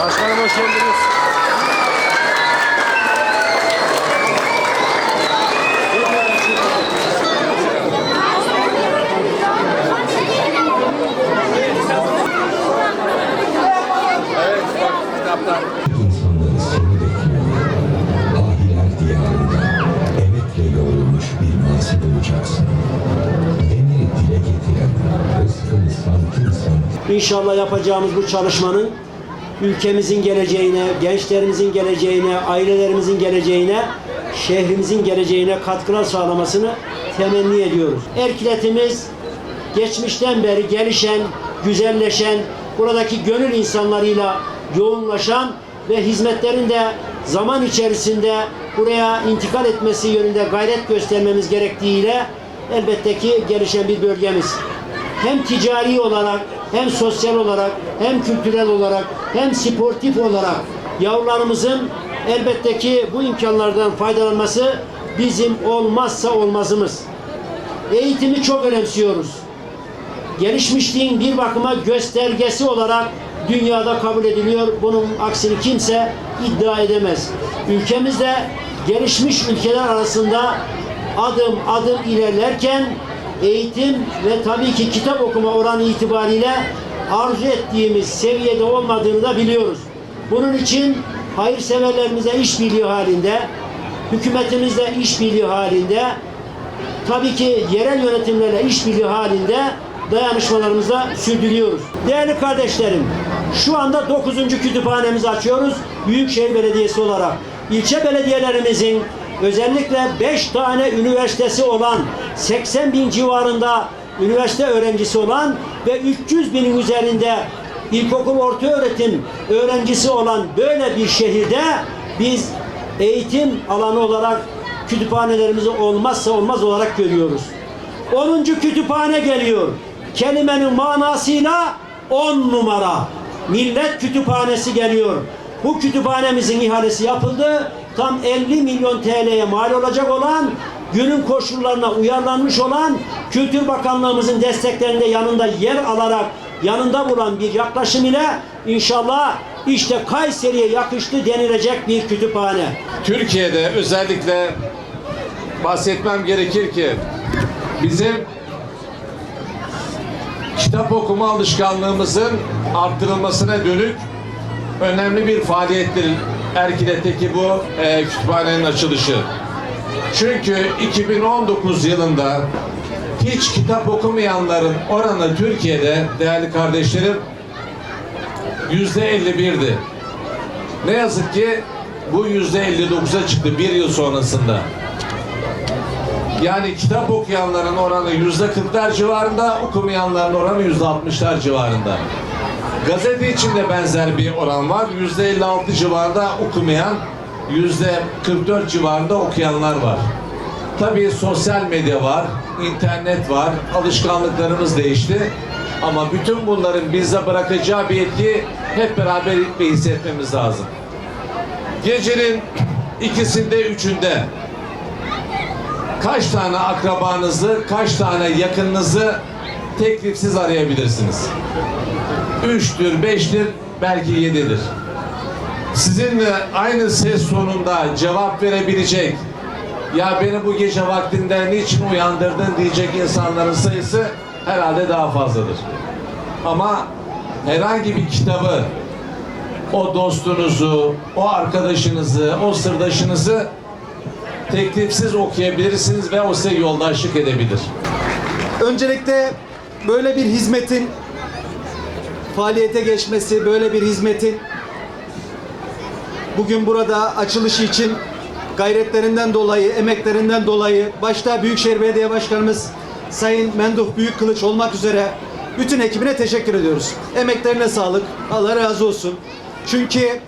Başkanım hoş geldiniz. İnşallah yapacağımız bu çalışmanın ülkemizin geleceğine, gençlerimizin geleceğine, ailelerimizin geleceğine, şehrimizin geleceğine katkılar sağlamasını temenni ediyoruz. Erkiletimiz geçmişten beri gelişen, güzelleşen, buradaki gönül insanlarıyla yoğunlaşan ve hizmetlerin de zaman içerisinde buraya intikal etmesi yönünde gayret göstermemiz gerektiğiyle elbette ki gelişen bir bölgemiz hem ticari olarak hem sosyal olarak hem kültürel olarak hem sportif olarak yavrularımızın elbette ki bu imkanlardan faydalanması bizim olmazsa olmazımız. Eğitimi çok önemsiyoruz. Gelişmişliğin bir bakıma göstergesi olarak dünyada kabul ediliyor. Bunun aksini kimse iddia edemez. Ülkemizde gelişmiş ülkeler arasında adım adım ilerlerken eğitim ve tabii ki kitap okuma oranı itibariyle arzu ettiğimiz seviyede olmadığını da biliyoruz. Bunun için hayırseverlerimize işbirliği halinde, hükümetimizle işbirliği halinde, tabii ki yerel yönetimlerle işbirliği halinde dayanışmalarımızı sürdürüyoruz. Değerli kardeşlerim, şu anda 9. kütüphanemizi açıyoruz Büyükşehir Belediyesi olarak. İlçe belediyelerimizin özellikle 5 tane üniversitesi olan 80 bin civarında üniversite öğrencisi olan ve 300 binin üzerinde ilkokul orta öğretim öğrencisi olan böyle bir şehirde biz eğitim alanı olarak kütüphanelerimizi olmazsa olmaz olarak görüyoruz. 10. kütüphane geliyor. Kelimenin manasıyla 10 numara. Millet Kütüphanesi geliyor. Bu kütüphanemizin ihalesi yapıldı. Tam 50 milyon TL'ye mal olacak olan, günün koşullarına uyarlanmış olan, Kültür Bakanlığımızın desteklerinde yanında yer alarak yanında bulan bir yaklaşım ile inşallah işte Kayseri'ye yakıştı denilecek bir kütüphane. Türkiye'de özellikle bahsetmem gerekir ki bizim kitap okuma alışkanlığımızın arttırılmasına dönük önemli bir faaliyettir Erkilet'teki bu e, kütüphanenin açılışı. Çünkü 2019 yılında hiç kitap okumayanların oranı Türkiye'de değerli kardeşlerim yüzde 51'di. Ne yazık ki bu yüzde 59'a çıktı bir yıl sonrasında. Yani kitap okuyanların oranı yüzde 40'lar civarında, okumayanların oranı yüzde 60'lar civarında. Gazete için de benzer bir oran var. Yüzde 56 civarında okumayan, yüzde 44 civarında okuyanlar var. Tabii sosyal medya var, internet var, alışkanlıklarımız değişti. Ama bütün bunların bize bırakacağı bir etki hep beraber hissetmemiz lazım. Gecenin ikisinde, üçünde kaç tane akrabanızı, kaç tane yakınınızı teklifsiz arayabilirsiniz? Üçtür, beştir, belki yedidir. Sizinle aynı ses sonunda cevap verebilecek, ya beni bu gece vaktinde niçin uyandırdın diyecek insanların sayısı herhalde daha fazladır. Ama herhangi bir kitabı o dostunuzu, o arkadaşınızı, o sırdaşınızı teklifsiz okuyabilirsiniz ve o size yoldaşlık edebilir. Öncelikle böyle bir hizmetin faaliyete geçmesi, böyle bir hizmetin bugün burada açılışı için gayretlerinden dolayı, emeklerinden dolayı başta Büyükşehir Belediye Başkanımız Sayın Menduh Büyükkılıç olmak üzere bütün ekibine teşekkür ediyoruz. Emeklerine sağlık. Allah razı olsun. Çünkü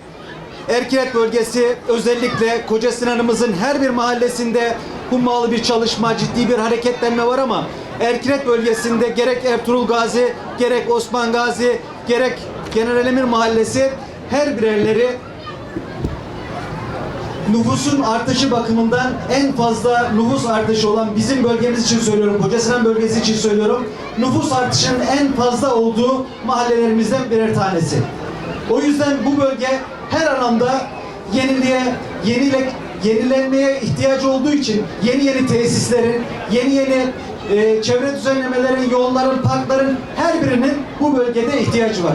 Erkilet bölgesi özellikle Koca Sinan'ımızın her bir mahallesinde hummalı bir çalışma, ciddi bir hareketlenme var ama Erkilet bölgesinde gerek Ertuğrul Gazi, gerek Osman Gazi, gerek General Emir Mahallesi her birerleri nüfusun artışı bakımından en fazla nüfus artışı olan bizim bölgemiz için söylüyorum, Kocasinan bölgesi için söylüyorum. Nüfus artışının en fazla olduğu mahallelerimizden birer tanesi. O yüzden bu bölge her anlamda yeniliğe, yenile, yenilenmeye ihtiyacı olduğu için yeni yeni tesislerin, yeni yeni e, çevre düzenlemelerin, yolların, parkların her birinin bu bölgede ihtiyacı var.